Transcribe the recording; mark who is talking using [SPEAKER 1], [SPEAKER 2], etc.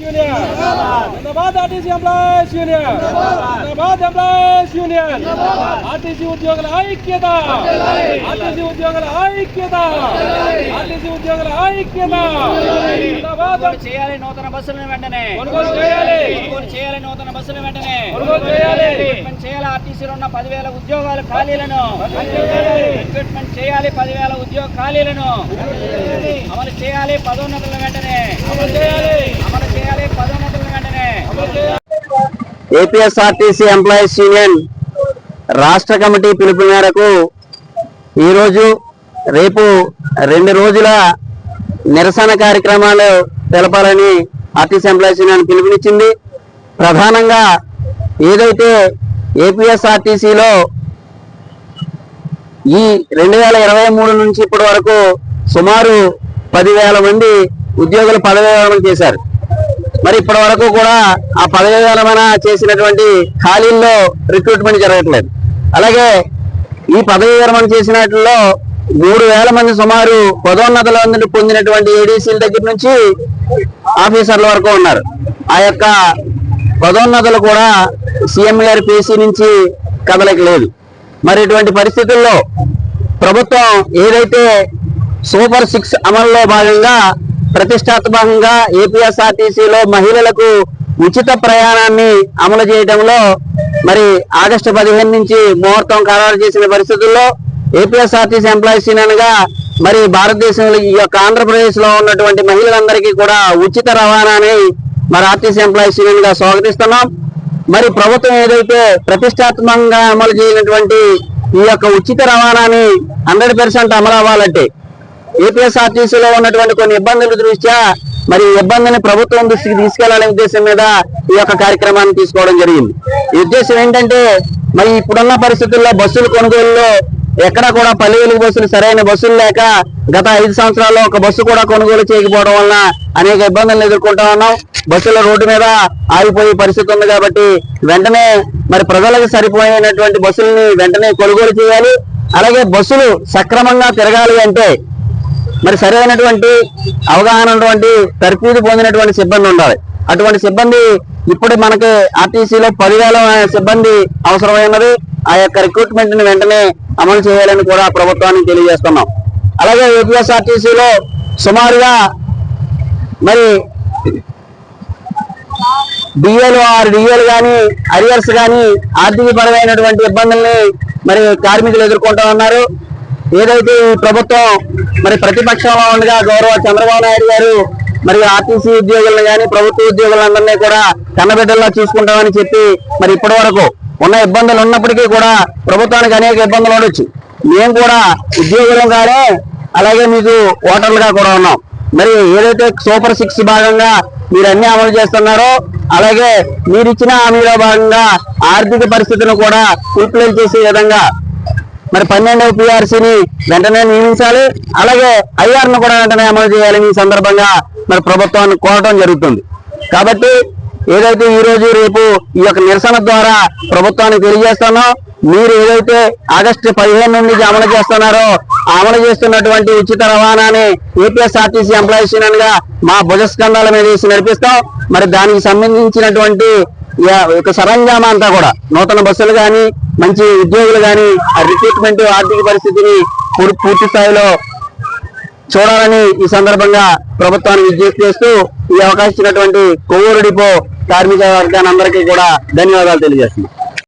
[SPEAKER 1] జిందాబాద్ RTC employees union. జిందాబాద్ employees union RTC ఉద్యోగుల ఐక్యత. ఆర్టీసీ ఉద్యోగుల ఐక్యత. ఆర్టీసీ ఉద్యోగుల ఐక్యత.
[SPEAKER 2] చేయాలి నూతన బస్సులను వెంటనే.
[SPEAKER 1] కొనుగోలు చేయాలి.
[SPEAKER 2] కొనుగోలు చేయాలి నూతన బస్సులను వెంటనే.
[SPEAKER 1] కొనుగోలు చేయాలి.
[SPEAKER 2] చేయాలి. ఆర్టీసీలో ఉన్న పదివేల ఉద్యోగాల ఖాళీలను. రిక్రూట్మెంట్ చేయాలి పదివేల ఉద్యోగ ఖాళీలను. అమలు చేయాలి పదోన్నతులను వెంటనే.
[SPEAKER 1] అమలు చేయాలి.
[SPEAKER 2] అమలు చేయాలి పదోన్నతులను వెంటనే.
[SPEAKER 3] ఏపీఎస్ఆర్టీసీ ఎంప్లాయీస్ యూనియన్ రాష్ట్ర కమిటీ పిలుపు మేరకు ఈరోజు రేపు రెండు రోజుల నిరసన కార్యక్రమాలు తెలపాలని ఆర్టీసీ ఎంప్లాయీస్ యూనియన్ పిలుపునిచ్చింది. ప్రధానంగా ఏదైతే ఏపీఎస్ఆర్టీసీలో ఈ రెండు వేల ఇరవై మూడు నుంచి ఇప్పటి వరకు సుమారు పదివేల మంది ఉద్యోగులు పదవీ విరమణ చేశారు. మరి ఇప్పటి వరకు కూడా ఆ పదవీ విరమణ చేసినటువంటి ఖాళీల్లో రిక్రూట్మెంట్ జరగట్లేదు. అలాగే ఈ పదవి విరమణ చేసినట్లో మూడు వేల మంది సుమారు పదోన్నతుల నుండి పొందినటువంటి ఏడీసీల దగ్గర నుంచి ఆఫీసర్ల వరకు ఉన్నారు. ఆ యొక్క పదోన్నతులు కూడా సీఎం గారి పేసీ నుంచి కదలిక లేదు మరి ఇటువంటి పరిస్థితుల్లో ప్రభుత్వం ఏదైతే సూపర్ సిక్స్ అమల్లో భాగంగా ప్రతిష్టాత్మకంగా ఏపీఎస్ఆర్టీసీలో మహిళలకు ఉచిత ప్రయాణాన్ని అమలు చేయడంలో మరి ఆగస్టు పదిహేను నుంచి ముహూర్తం ఖరారు చేసిన పరిస్థితుల్లో ఏపీఎస్ఆర్టీసీ ఎంప్లాయీస్ యూనియన్గా మరి భారతదేశంలో ఈ యొక్క ఆంధ్రప్రదేశ్లో ఉన్నటువంటి మహిళలందరికీ కూడా ఉచిత రవాణాని మరి ఆర్టీసీ ఎంప్లాయీస్ యూనియన్గా స్వాగతిస్తున్నాం. మరి ప్రభుత్వం ఏదైతే ప్రతిష్టాత్మకంగా అమలు చేయనటువంటి ఈ యొక్క ఉచిత రవాణాని హండ్రెడ్ పర్సెంట్ అమలు అవ్వాలంటే ఏపీఎస్ఆర్టీసీలో ఉన్నటువంటి కొన్ని ఇబ్బందుల దృష్ట్యా మరి ఈ ఇబ్బందిని ప్రభుత్వం దృష్టికి తీసుకెళ్ళాలనే ఉద్దేశం మీద ఈ యొక్క కార్యక్రమాన్ని తీసుకోవడం జరిగింది. ఈ ఉద్దేశం ఏంటంటే మరి ఇప్పుడున్న పరిస్థితుల్లో బస్సుల కొనుగోలులో ఎక్కడ కూడా పల్లె వెలుగు బస్సులు సరైన బస్సులు లేక గత ఐదు సంవత్సరాల్లో ఒక బస్సు కూడా కొనుగోలు చేయకపోవడం వలన అనేక ఇబ్బందులను ఎదుర్కొంటా ఉన్నాం. బస్సుల రోడ్డు మీద ఆగిపోయే పరిస్థితి ఉంది కాబట్టి వెంటనే మరి ప్రజలకు సరిపోయినటువంటి బస్సుల్ని వెంటనే కొనుగోలు చేయాలి. అలాగే బస్సులు సక్రమంగా తిరగాలి అంటే మరి సరైనటువంటి అవగాహన ఉన్నటువంటి తర్ఫీదు పొందినటువంటి సిబ్బంది ఉండాలి. అటువంటి సిబ్బంది ఇప్పుడు మనకి ఆర్టీసీలో పదివేల సిబ్బంది అవసరమైనది. ఆ యొక్క రిక్రూట్మెంట్ని వెంటనే అమలు చేయాలని కూడా ప్రభుత్వానికి తెలియజేస్తున్నాం. అలాగే ఏపీఎస్ఆర్టీసీలో సుమారుగా మరి డిఏలు ఆరు డిఏలు కానీ అరియర్స్ కానీ ఆర్థిక పరమైనటువంటి ఇబ్బందుల్ని మరి కార్మికులు ఎదుర్కొంటూ ఉన్నారు. ఏదైతే ఈ ప్రభుత్వం మరి ప్రతిపక్షంలో ఉండగా గౌరవ చంద్రబాబు నాయుడు గారు మరి ఆర్టీసీ ఉద్యోగులను కానీ ప్రభుత్వ ఉద్యోగులందరినీ కూడా కన్నబిడ్డల్లో చూసుకుంటామని చెప్పి మరి ఇప్పటి వరకు ఉన్న ఇబ్బందులు ఉన్నప్పటికీ కూడా ప్రభుత్వానికి అనేక ఇబ్బందులు ఉండొచ్చు. మేము కూడా ఉద్యోగులం కానీ అలాగే మీకు ఓటర్లుగా కూడా ఉన్నాం. మరి ఏదైతే సూపర్ సిక్స్ భాగంగా మీరు అన్ని అమలు చేస్తున్నారో అలాగే మీరిచ్చిన హామీలో భాగంగా ఆర్థిక పరిస్థితిని కూడా ఫుల్ఫిల్ చేసే విధంగా మరి పన్నెండవ పిఆర్సీని వెంటనే నియమించాలి. అలాగే ఐఆర్ను కూడా వెంటనే అమలు చేయాలని ఈ సందర్భంగా మరి ప్రభుత్వాన్ని కోరటం జరుగుతుంది. కాబట్టి ఏదైతే ఈ రోజు రేపు ఈ యొక్క నిరసన ద్వారా ప్రభుత్వానికి తెలియజేస్తానో మీరు ఏదైతే ఆగస్టు పదిహేను నుండి అమలు చేస్తున్నారో అమలు చేస్తున్నటువంటి ఉచిత రవాణాని ఏపీఎస్ఆర్టీసీ ఎంప్లాయీస్ యూనియన్గా మా భుజస్కంధాల మీద వేసి నడిపిస్తాం. మరి దానికి సంబంధించినటువంటి యొక్క సరంజామా అంతా కూడా నూతన బస్సులు కానీ మంచి ఉద్యోగులు కానీ ఆ రిక్రూట్మెంట్ ఆర్థిక పరిస్థితిని పూర్తి స్థాయిలో చూడాలని ఈ సందర్భంగా ప్రభుత్వాన్ని విజ్ఞప్తి చేస్తూ ఈ అవకాశం ఇచ్చినటువంటి కొవ్వూరు డిపో కార్మిక వర్గాన్ని అందరికీ కూడా ధన్యవాదాలు తెలియజేస్తున్నాం.